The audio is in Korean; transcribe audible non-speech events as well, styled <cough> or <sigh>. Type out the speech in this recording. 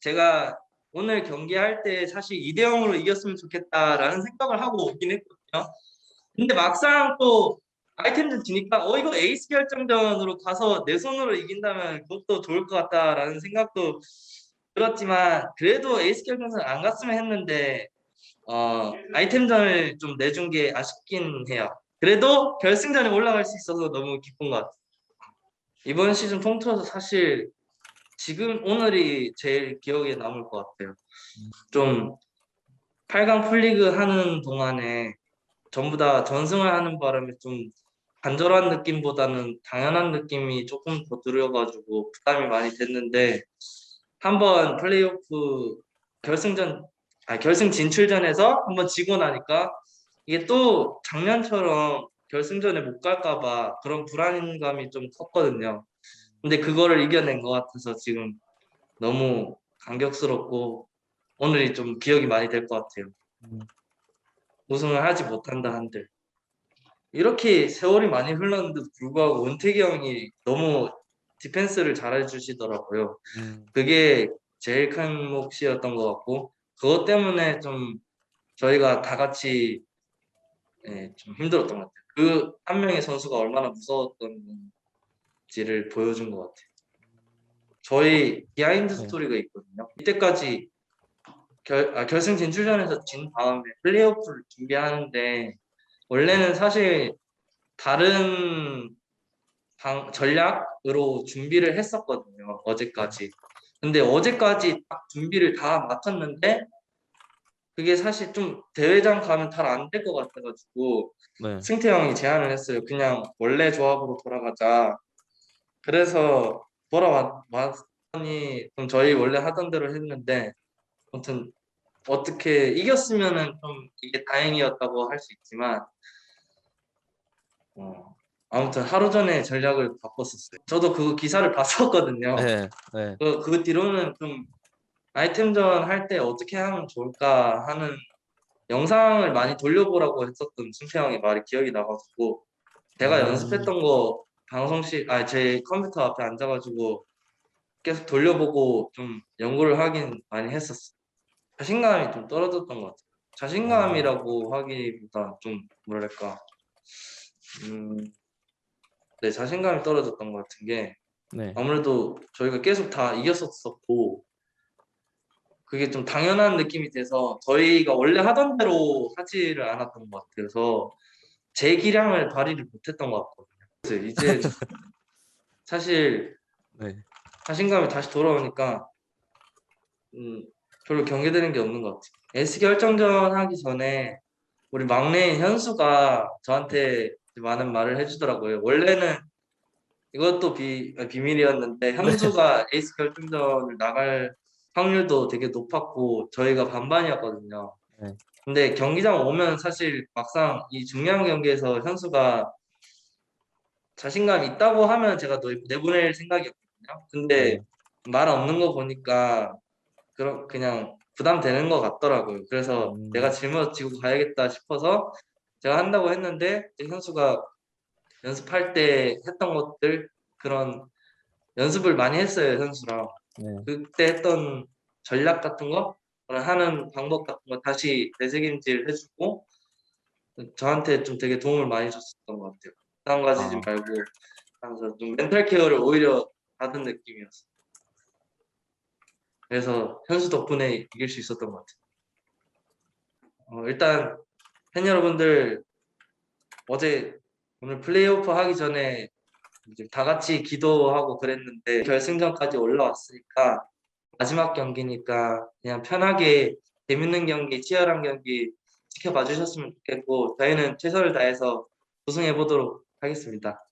제가 오늘 경기할 때 사실 2대 0으로 이겼으면 좋겠다라는 생각을 하고 오긴 했거든요. 근데 막상 또 아이템전 지니까 어 이거 에이스 결정전으로 가서 내 손으로 이긴다면 그것도 좋을 것 같다라는 생각도 들었지만 그래도 에이스 결정전 안 갔으면 했는데 어 아이템전을 좀 내준 게 아쉽긴 해요. 그래도 결승전에 올라갈 수 있어서 너무 기쁜 것 같아요. 이번 시즌 통틀어서 사실 지금 오늘이 제일 기억에 남을 것 같아요. 좀 8강 풀리그 하는 동안에 전부 다 전승을 하는 바람에 좀 간절한 느낌보다는 당연한 느낌이 조금 더 들어가지고 부담이 많이 됐는데 한번 플레이오프 결승전 아 결승 진출전에서 한번 지고 나니까 이게 또 작년처럼 결승전에 못 갈까봐 그런 불안감이 좀 컸거든요. 근데 그거를 이겨낸 것 같아서 지금 너무 감격스럽고 오늘이 좀 기억이 많이 될 것 같아요. 음. 우승을 하지 못한다 한들 이렇게 세월이 많이 흘렀는데도 불구하고 은택이 형이 너무 디펜스를 잘해 주시더라고요. 음, 그게 제일 큰 몫이었던 것 같고 그것 때문에 좀 저희가 다 같이 예, 좀 힘들었던 것 같아요. 그 한 명의 선수가 얼마나 무서웠던 건지를 보여준 것 같아요. 저희 비하인드 네. 스토리가 있거든요. 이때까지 결, 아, 결승 진출전에서 진 다음에 플레이오프를 준비하는데 원래는 사실 다른 방, 전략으로 준비를 했었거든요. 어제까지. 근데 어제까지 딱 준비를 다 마쳤는데 그게 사실 좀 대회장 가면 잘 안 될 것 같아가지고 네. 승태 형이 제안을 했어요. 그냥 원래 조합으로 돌아가자. 그래서 돌아왔더니 좀 저희 원래 하던 대로 했는데 아무튼 어떻게 이겼으면은 좀 이게 다행이었다고 할 수 있지만 어, 아무튼 하루 전에 전략을 바꿨었어요. 저도 그 기사를 <laughs> 봤었거든요. 네. 네. 그, 그 뒤로는 좀 아이템전 할 때 어떻게 하면 좋을까 하는 영상을 많이 돌려보라고 했었던 승태 형의 말이 기억이 나가지고 제가 음. 연습했던 거 방송실 아 제 컴퓨터 앞에 앉아가지고 계속 돌려보고 좀 연구를 하긴 많이 했었어요. 자신감이 좀 떨어졌던 것 같아요. 자신감이라고 하기보다 좀 뭐랄까 음, 네 자신감이 떨어졌던 것 같은 게 네. 아무래도 저희가 계속 다 이겼었었고 그게 좀 당연한 느낌이 돼서 저희가 원래 하던 대로 하지를 않았던 것 같아서 제 기량을 발휘를 못했던 것 같거든요. 이제 사실 <laughs> 네. 자신감이 다시 돌아오니까 음, 별로 경계되는 게 없는 것 같아요. S 결정전 하기 전에 우리 막내인 현수가 저한테 많은 말을 해주더라고요. 원래는 이것도 비, 아, 비밀이었는데 현수가 에이스 결정전을 나갈 확률도 되게 높았고 저희가 반반이었거든요. 네. 근데 경기장 오면 사실 막상 이 중요한 경기에서 현수가 자신감 있다고 하면 제가 너- 내보낼 생각이었거든요. 근데 네. 말 없는 거 보니까 그럼 그냥 부담되는 것 같더라고요. 그래서 음. 내가 짊어지고 가야겠다 싶어서 제가 한다고 했는데 현수가 연습할 때 했던 것들 그런 연습을 많이 했어요 현수랑 네. 그때 했던 전략 같은 거 그런 하는 방법 같은 거 다시 되새김질 해주고 저한테 좀 되게 도움을 많이 줬었던 것 같아요. 부담 가지지 아. 말고 하면서 좀 멘탈 케어를 오히려 받은 느낌이었어. 요 그래서 현수 덕분에 이길 수 있었던 것 같아요. 어, 일단 팬 여러분들 어제 오늘 플레이오프 하기 전에 다 같이 기도하고 그랬는데 결승전까지 올라왔으니까 마지막 경기니까 그냥 편하게 재밌는 경기, 치열한 경기 지켜봐 주셨으면 좋겠고 저희는 최선을 다해서 우승해 보도록 하겠습니다.